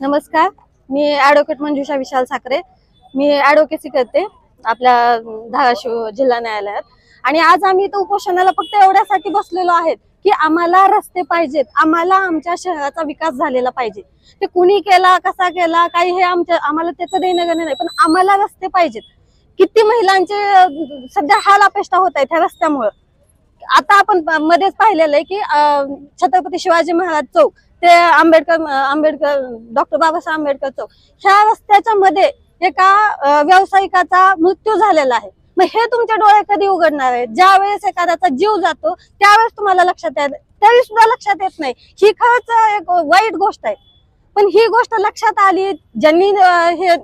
नमस्कार. मी ऍडव्होकेट मंजुषा विशाल साखरे. मी ऍडव्होकेसी करते आपल्या धाराशिव जिल्हा न्यायालयात. आणि आज आम्ही इथं उपोषणाला फक्त एवढ्यासाठी बसलेलो आहेत की आम्हाला रस्ते पाहिजेत. आम्हाला आमच्या शहराचा विकास झालेला पाहिजे. ते कुणी केला कसा केला काही हे आमच्या आम्हाला त्याचं देणं घेणं नाही पण आम्हाला रस्ते पाहिजेत. किती महिलांचे सध्या हाल अपेष्टा होत आहेत ह्या रस्त्यामुळं. आता आपण मध्येच पाहिलेलं आहे की छत्रपती शिवाजी महाराज चौक ते आंबेडकर आंबेडकर डॉक्टर बाबासाहेब आंबेडकर चौक ह्या रस्त्याच्या मध्ये एका व्यावसायिकाचा मृत्यू झालेला आहे. मग हे तुमचे डोळे कधी उघडणार आहेत? ज्या वेळेस एखाद्याचा जीव जातो त्यावेळेस तुम्हाला लक्षात येत त्यावेळी सुद्धा लक्षात येत नाही. ही खरंच एक वाईट गोष्ट आहे. पण ही गोष्ट लक्षात आली ज्यांनी हे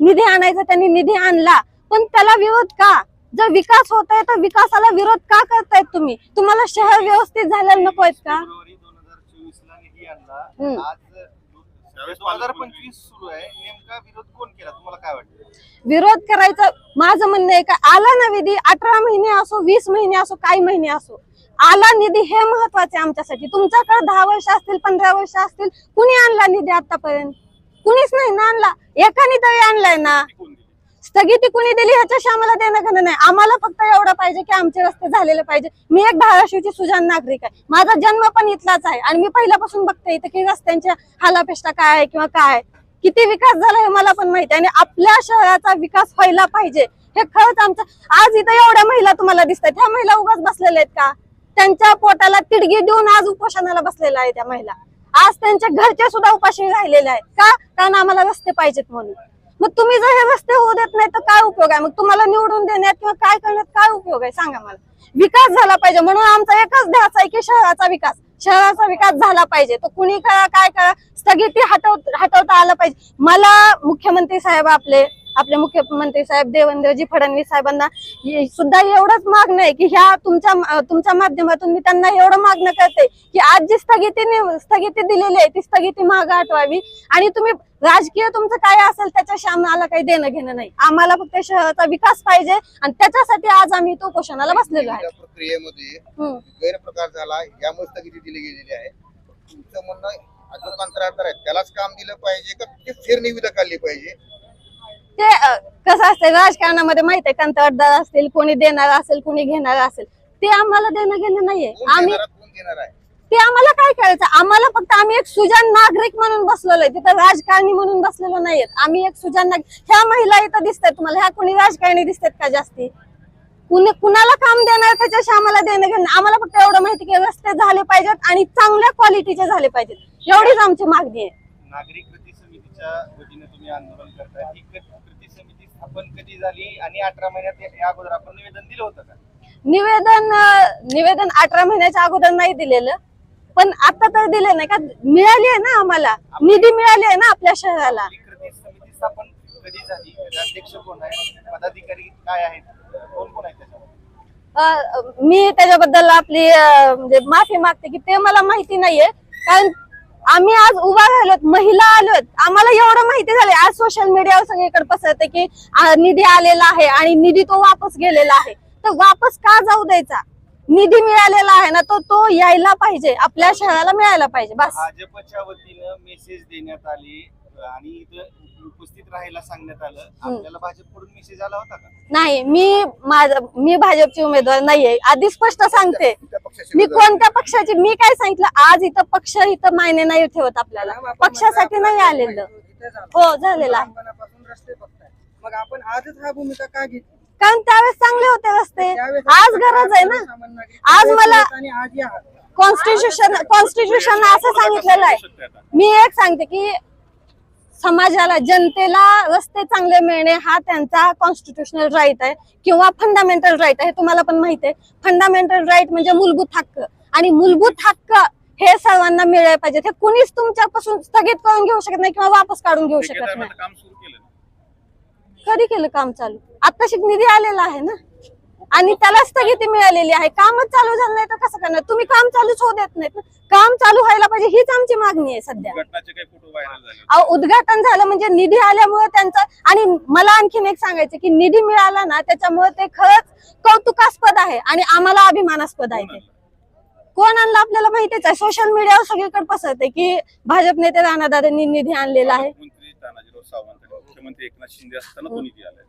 निधी आणायचा त्यांनी निधी आणला. पण त्याला विरोध का? जर विकास होत आहे तर विकासाला विरोध का करतायत तुम्ही? तुम्हाला शहर व्यवस्थित झालेलं नको आहेत का? दोन हजार निधी पंचवीस सुरू आहे. नेमका विरोध कोण केला? तुम्हाला काय वाटतं? विरोध करायचं माझं म्हणणं आहे का आला ना विधी अठरा महिने असो वीस महिने असो काही महिने असो आला निधी हे महत्त्वाचे आमच्यासाठी. तुमच्याकडे दहा वर्ष असतील पंधरा वर्ष असतील कुणी आणला निधी आतापर्यंत? कुणीच नाही ना आणला. एकाने तरी आणलाय ना. स्थगिती कुणी दिली ह्याच्याशी आम्हाला देणं घेणं नाही. आम्हाला फक्त एवढं पाहिजे की आमचे रस्ते झालेले पाहिजे. मी एक धाराशिवची सुजान नागरिक आहे. माझा जन्म पण इथलाच आहे. आणि मी पहिल्यापासून बघते इथं की रस्त्यांच्या हालापेष्टा काय आहे किंवा काय आहे. किती विकास झाला हे मला पण माहिती आहे. आणि आपल्या शहराचा विकास व्हायला पाहिजे. हे खरंच आमचं आज इथं एवढ्या महिला तुम्हाला दिसतात ह्या महिला उगाच बसलेल्या आहेत का? त्यांच्या पोटाला तिडगी देऊन आज उपोषणाला बसलेल्या आहेत त्या महिला. आज त्यांच्या घरचे सुद्धा उपाशी राहिलेले आहेत का? कारण आम्हाला रस्ते पाहिजेत म्हणून. मग तुम्ही जर हे रस्ते होऊ देत नाही तर काय उपयोग आहे? मग तुम्हाला निवडून देण्यात किंवा काय करण्यात काय उपयोग आहे? सांगा मला. विकास झाला पाहिजे म्हणून आमचा एकच ध्यास आहे की शहराचा विकास. शहराचा विकास झाला पाहिजे. तो कुणी करा काय करा स्थगिती हटव हटवता आलं पाहिजे. मला मुख्यमंत्री साहेब आपले आपले मुख्यमंत्री साहेब देवेंद्रजी फडणवीस साहेबांना सुद्धा एवढंच मागणं आहे की ह्या तुमच्या तुमच्या माध्यमातून मी त्यांना एवढं मागणं करते की आज जी स्थगिती स्थगिती दिलेली आहे ती स्थगिती मागं हटवावी आणि तुम्ही राजकीय तुमचं काय असेल त्याच्याशी आम्हाला काही देणं घेणं नाही. आम्हाला फक्त शहराचा विकास पाहिजे आणि त्याच्यासाठी आज आम्ही तो उपोषणाला बसलेलो आहे. प्रक्रियेमध्ये. गैरप्रकार झाला यामुळे स्थगिती दिली गेलेली आहे. तुमचं म्हणणं जो कंत्राटदार आहे त्यालाच काम दिलं पाहिजे का ते फेरनिविदा काढली पाहिजे? ते कसं असते राजकारणामध्ये माहीत आहे कंत्राटदार असतील कोणी देणार असेल कोणी घेणार असेल. ते आम्हाला देणं घेणं नाहीये आम्ही देणार आहे? ते आम्हाला काय करायचं आम्हाला फक्त आम्ही एक सुजान नागरिक म्हणून बसलेलो आहे. तिथं राजकारणी म्हणून बसलेलो नाहीयेत. आम्ही एक सुजान नागरिक ह्या महिला इथं दिसतात तुम्हाला. ह्या कोणी राजकारणी दिसतात का जास्ती? कुणी कुणाला काम देणार त्याच्याशी आम्हाला देणं घेणं. आम्हाला फक्त एवढं माहिती की रस्ते झाले पाहिजेत आणि चांगल्या क्वालिटीचे झाले पाहिजेत. एवढीच आमची मागणी आहे. नागरिक कृती समितीच्या वतीने तुम्ही आंदोलन करताय. ही कृती समिती स्थापन कधी झाली आणि अठरा महिन्यात या- अगोदर आपण निवेदन दिलं होतं का? निवेदन निवेदन अठरा महिन्याच्या अगोदर नाही दिलेलं. पण आता तर दिले नाही का? मिळाली आहे ना आम्हाला. निधी मिळाली आहे ना आपल्या शहराला. कृती समिती स्थापन कधी झाली? त्याचे अध्यक्ष कोण आहे? पदाधिकारी काय आहेत? कोण कोण आहेत त्याच्यामध्ये? अं, मी त्याच्याबद्दल आपली म्हणजे माफी मागते की ते मला माहिती नाहीये. कारण आम्ही आज उभा राहिलोत महिला आलोत. आम्हाला एवढं माहिती झालंय. आज सोशल मीडियावर सगळीकडे पसरते की निधी आलेला आहे आणि निधी तो वापस गेलेला आहे. तर वापस का जाऊ द्यायचा? निधी मिळालेला आहे ना तो तो यायला पाहिजे. आपल्या शहराला मिळायला पाहिजे बस. भाजपच्या वतीनं मेसेज देण्यात आले आणि इथं उपस्थित राहायला सांगण्यात आलं. आपल्याला भाजपकडून मेसेज आला होता का? नाही मी माझं मी भाजपची उमेदवार नाहीये. आधी स्पष्ट सांगते. त्या पक्षाचे मी उमेदवार. कोणत्या पक्षाची? मी काय सांगितलं? आज इथं पक्ष इथं मायने नाही ठेवत आपल्याला. पक्षासाठी नाही आलेलं. हो झालेलं आहे. लहानपणापासून रस्ते बघताय. मग आपण आजच हा भूमिका का घेतली? कारण त्यावेळेस चांगले होते रस्ते. आज गरज आहे ना. आज मला कॉन्स्टिट्यूशन कॉन्स्टिट्यूशन असं सांगितलेलं आहे. मी एक सांगते की समाजाला जनतेला रस्ते चांगले मिळणे हा त्यांचा कॉन्स्टिट्युशनल राईट आहे किंवा फंडामेंटल राईट आहे हे तुम्हाला पण माहिती आहे. फंडामेंटल राईट म्हणजे मूलभूत हक्क. आणि मूलभूत हक्क हे सर्वांना मिळाले पाहिजे हे कुणीच तुमच्यापासून स्थगित करून घेऊ शकत नाही किंवा वापस काढून घेऊ शकत नाही. कधी केलं काम चालू? आता निधी आलेला आहे ना? आणि त्याला स्थगिती मिळालेली आहे. कामच चालू झालं नाही तर कसं करणार? तुम्ही काम चालूच होऊ देत नाहीत ना? काम चालू व्हायला पाहिजे हीच आमची मागणी आहे सध्या. उद्घाटन झालं म्हणजे निधी आल्यामुळे त्यांचं आणि मला आणखीन एक सांगायचं की निधी मिळाला ना त्याच्यामुळे ते खरंच कौतुकास्पद आहे आणि आम्हाला अभिमानास्पद आहे ते. कोण आणलं आपल्याला माहितीच आहे? सोशल मीडियावर सगळीकडे पसरते की भाजप नेते राणादादांनी निधी आणलेला आहे. मुख्यमंत्री एकनाथ शिंदे असताना तो निधी आलाय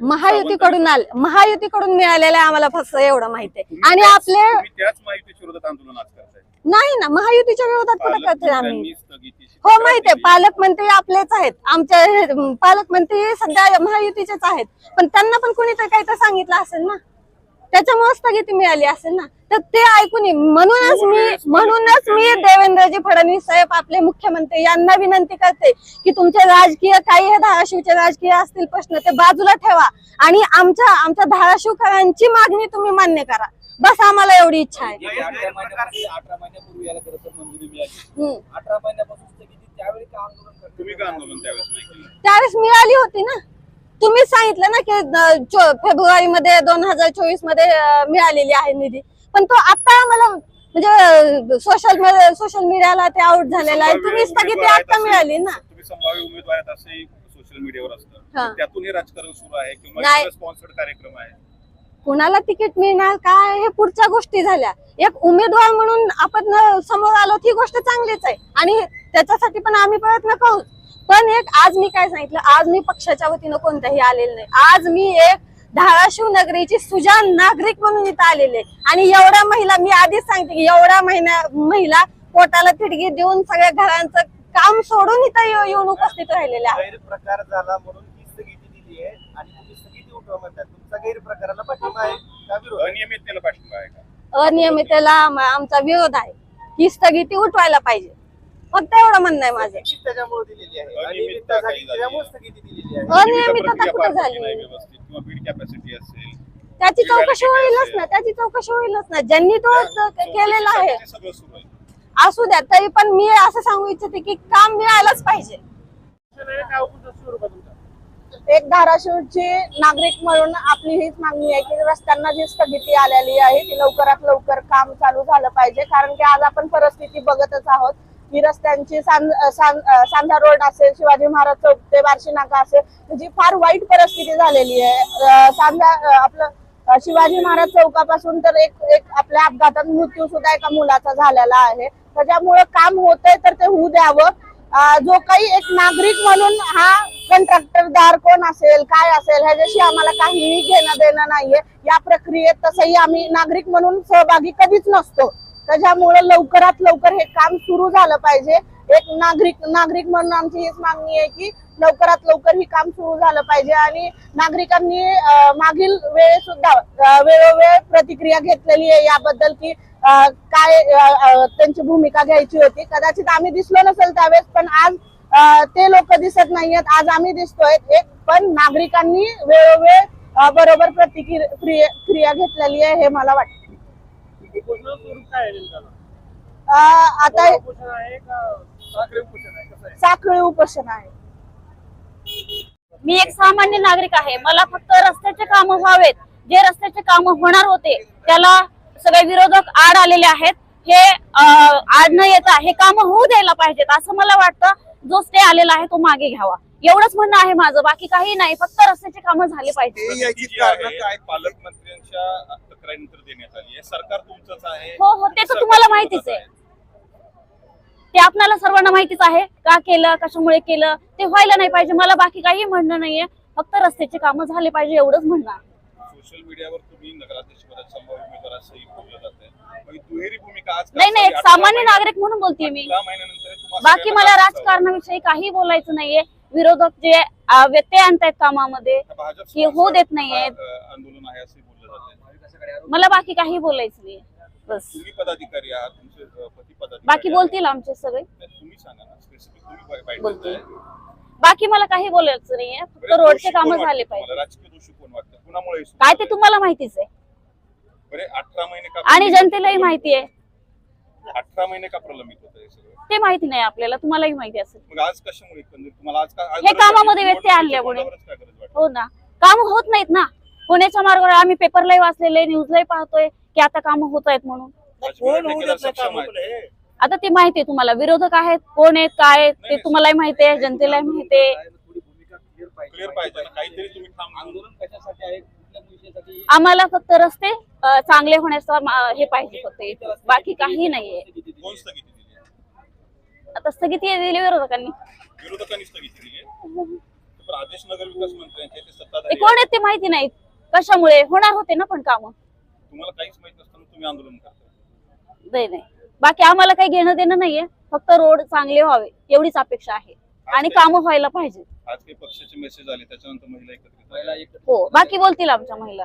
महायुतीकडून आले महायुतीकडून मिळालेलं आहे आम्हाला फक्त एवढं माहिती आहे. आणि आपले तुम्ही त्याच माहितीच्या विरोधात आंदोलन आज करताय. नाही ना महायुतीच्या विरोधात कुठं करतोय आम्ही? पालकमंत्र्यांनी स्थगितीची हो तक्रार माहिती आहे. पालकमंत्री आपलेच आहेत. आमच्या हे- पालकमंत्री सध्या महायुतीचेच आहेत. पण त्यांना पण कोणीतरी काहीतरी सांगितलं असेल ना? त्याच्यामुळे स्थगिती मिळाली असेल ना? तर ते ऐकून. म्हणूनच मी म्हणूनच मी देवेंद्रजी फडणवीस साहेब आपले मुख्यमंत्री यांना विनंती करते की तुमचे राजकीय काही हे धाराशिवचे राजकीय असतील प्रश्न ते बाजूला ठेवा. आणि आमच्या आमच्या धाराशिवकरांची मागणी तुम्ही मान्य करा. बस आम्हाला एवढी इच्छा आहे. त्यावेळेस मिळाली होती ना? तुम्हीच सांगितलं ना की फेब्रुवारी मध्ये दोन हजार चोवीसमध्ये मिळालेली आहे निधी. पण तो आता आम्हाला म्हणजे सोशल सोशल मीडियाला ते आउट झालेला आहे. तुम्ही स्थगिती आता मिळाली ना. तुम्ही संभाव्य उमेदवार आहेत असंही सोशल मीडियावर हा. असतं त्यातून हे राजकारण सुरू आहे किंवा नाही. स्पॉन्सर्ड कार्यक्रम आहे. कुणाला तिकीट मिळणार काय हे पुढच्या गोष्टी झाल्या. एक उमेदवार म्हणून आपण समोर आलो ती गोष्ट चांगलीच आहे. आणि त्याच्यासाठी पण आम्ही प्रयत्न करू. पण एक आज मी काय सांगितलं? आज मी पक्षाच्या वतीनं कोणत्याही आलेलं नाही. आज मी एक धाराशिव नगरीची सुजान नागरिक म्हणून इथं आलेले आहे. आणि एवढ्या महिला मी आधीच सांगते की एवढ्या महिना महिला पोटाला तिडगी देऊन सगळ्या घरांचं काम सोडून इथं येऊ- येऊन उपस्थित राहिलेल्या गैरप्रकार झाला म्हणून ही स्थगिती दिली आहे आणि तुम्ही स्थगिती उठवा म्हणतात. तुमचा गैरप्रकाराला पाठिंबा आहे का विरोध? अनियमिततेला पाठिंबा आहे का? अनियमिततेला आम- आमचा विरोध आहे. ही स्थगिती उठवायला पाहिजे. फक्त एवढं म्हणणं आहे माझं. त्याच्यामुळे दिलेली आहे. अनियमितता झाली झाली स्थगिती दिलेली आहे. अनियमितता कुठं त्याची चौकशी होईलच. ना त्याची चौकशी होईलच ना. ज्यांनी तो ज- केलेला आहे. असू द्या तरी पण मी असं सांगू इच्छिते की काम मिळायलाच पाहिजे. एक धाराशिवची नागरिक म्हणून आपली हीच मागणी आहे की रस्त्यांना जी स्थगिती आलेली आहे ती लवकरात लवकर काम चालू झालं पाहिजे. कारण की आज आपण परिस्थिती बघतच आहोत. की रस्त्यांची सांधा सांजा रोड असेल शिवाजी महाराज चौक ते बार्शी नाका असेल जी फार वाईट परिस्थिती झालेली आहे. सांजा आपलं शिवाजी महाराज चौकापासून तर एक एक आपल्या अपघातात मृत्यू सुद्धा एका मुलाचा झालेला आहे. त्याच्यामुळे काम होतंय तर ते होऊ द्यावं. जो काही एक नागरिक म्हणून हा कंत्राटदार कोण असेल काय असेल ह्याच्याशी आम्हाला काहीही घेणं देणं नाहीये. या प्रक्रियेत तसंही आम्ही नागरिक म्हणून सहभागी कधीच नसतो. त्याच्यामुळे लवकरात लवकर हे काम सुरू झालं पाहिजे. एक नागरिक नागरिक म्हणून आमची हीच मागणी आहे की लवकरात लवकर ही काम सुरू झालं पाहिजे आणि नागरिकांनी मागील वेळे सुद्धा वेळोवेळ प्रतिक्रिया घेतलेली आहे याबद्दल की काय त्यांची भूमिका घ्यायची होती. कदाचित आम्ही दिसलो नसेल त्यावेळेस पण आज ते लोक दिसत नाहीयेत. आज आम्ही दिसतोय एक पण नागरिकांनी वेळोवेळ बरोबर प्रतिक्रिया क्रिया क्रिया घेतलेली आहे हे मला वाटतं. अं, आता साखळी उपोषण आहे? मी एक सामान्य नागरिक आहे. मला फक्त रस्त्याचे काम व्हावेत. जे रस्त्याचे काम होणार होते त्याला सगळे विरोधक आड आलेले आहेत. हे अं, आड न येता हे काम होऊ द्यायला पाहिजेत असं मला वाटतं. जो स्टे आलेला आहे तो मागे घ्यावा. एवढंच म्हणणं आहे माझं. बाकी काही नाही. फक्त रस्त्याचे कामं झाले पाहिजे ते याची जी कारणं आहे, काय? पालकमंत्र्यांच्या तक्रारीनंतर देण्यात आली आहे. सरकार तुमचंच आहे. हो हो ते तर तुम्हाला माहितीच आहे. ते आपल्याला सर्वांना माहितीच आहे का केलं कशामुळे केलं ते व्हायला नाही पाहिजे. मला बाकी काही म्हणणं नाहीये. फक्त रस्त्याचे कामं झाले पाहिजे एवढंच म्हणणं आहे सोशल मीडियावर तुम्ही नगराध्यक्ष बोललं जात दुहेरी भूमिका आज नाही नाही एक सामान्य नागरिक म्हणून बोलते मी. महिन्यानंतर बाकी मला. राजकारणाविषयी काही बोलायचं नाहीये. विरोधक जे व्यत्यय आणतायत कामामध्ये हे होऊ देत नाहीयेत. अं, आंदोलन आहे असंही बोललं जात आहे मला बाकी काही बोलायचं नाही बस. तुम्ही पदाधिकारी आहात तुमचे पती पदाधिकारी बाकी. बोलतील आमचे सगळे. तुम्ही सांगा ना स्पेसिफिक तुम्ही. बाकी मला काही बोलायचं नाहीये. फक्त रोडचे कामं झाले? पाहिजे राजकीय दोषी कोण वाटतं? कुणामुळे काय ते? तुम्हाला माहितीच आहे. आणि जनतेलाही माहिती आहे. अठरा महिने का प्रलंबित होत हे सगळं? ते माहिती नाही आपल्याला तुम्हाला माहिती असेल. मग आज कशामुळे एकंदरीत? तुम्हाला आज का आज हे गरज कामामध्ये वाटली? व्यत्यय आणल्यामुळे. निवडणुकीच्या तोंडावरच का गरज वाटली? हो ना. काम होत नाहीत ना. पुण्याच्या मार्गावर आम्ही पेपरलाही वाचलेले न्यूजलाही पाहतोय की आता कामं होत आहेत म्हणून. कोण होऊ देत नाही काम आपलं? आता ते माहिती आहे तुम्हाला. विरोधक आहेत कोण आहेत काय आहेत ते तुम्हालाही माहिती आहे जनतेलाही माहिती आहे. क्लिअर पाहिजे. ना. काहीतरी तुम्ही आम्हाला फक्त रस्ते अं, चांगले होण्याचा मा- हे पाहिजे फक्त इथं. बाकी काही नाहीये. कोण स्थगिती दिली आहे? आता स्थगिती दिली विरोधकांनी. विरोधकांनी स्थगिती दिली आहे? पण आदेश नगर विकास मंत्र्यांचे ते ते सत्ताधारी कोण आहेत ते माहिती नाही कशामुळे? होणार होते ना पण काम. तुम्हाला काहीच माहीत नसताना तुम्ही आंदोलन करताय. नाही नाही. बाकी आम्हाला काही घेणं देणं नाहीये. फक्त रोड चांगले व्हावे एवढीच अपेक्षा आहे. आणि कामं व्हायला पाहिजे आज काही पक्षाचे मेसेज आले त्याच्यानंतर महिला एकत्रित आल्या. हो बाकी बोलतील आमच्या महिला.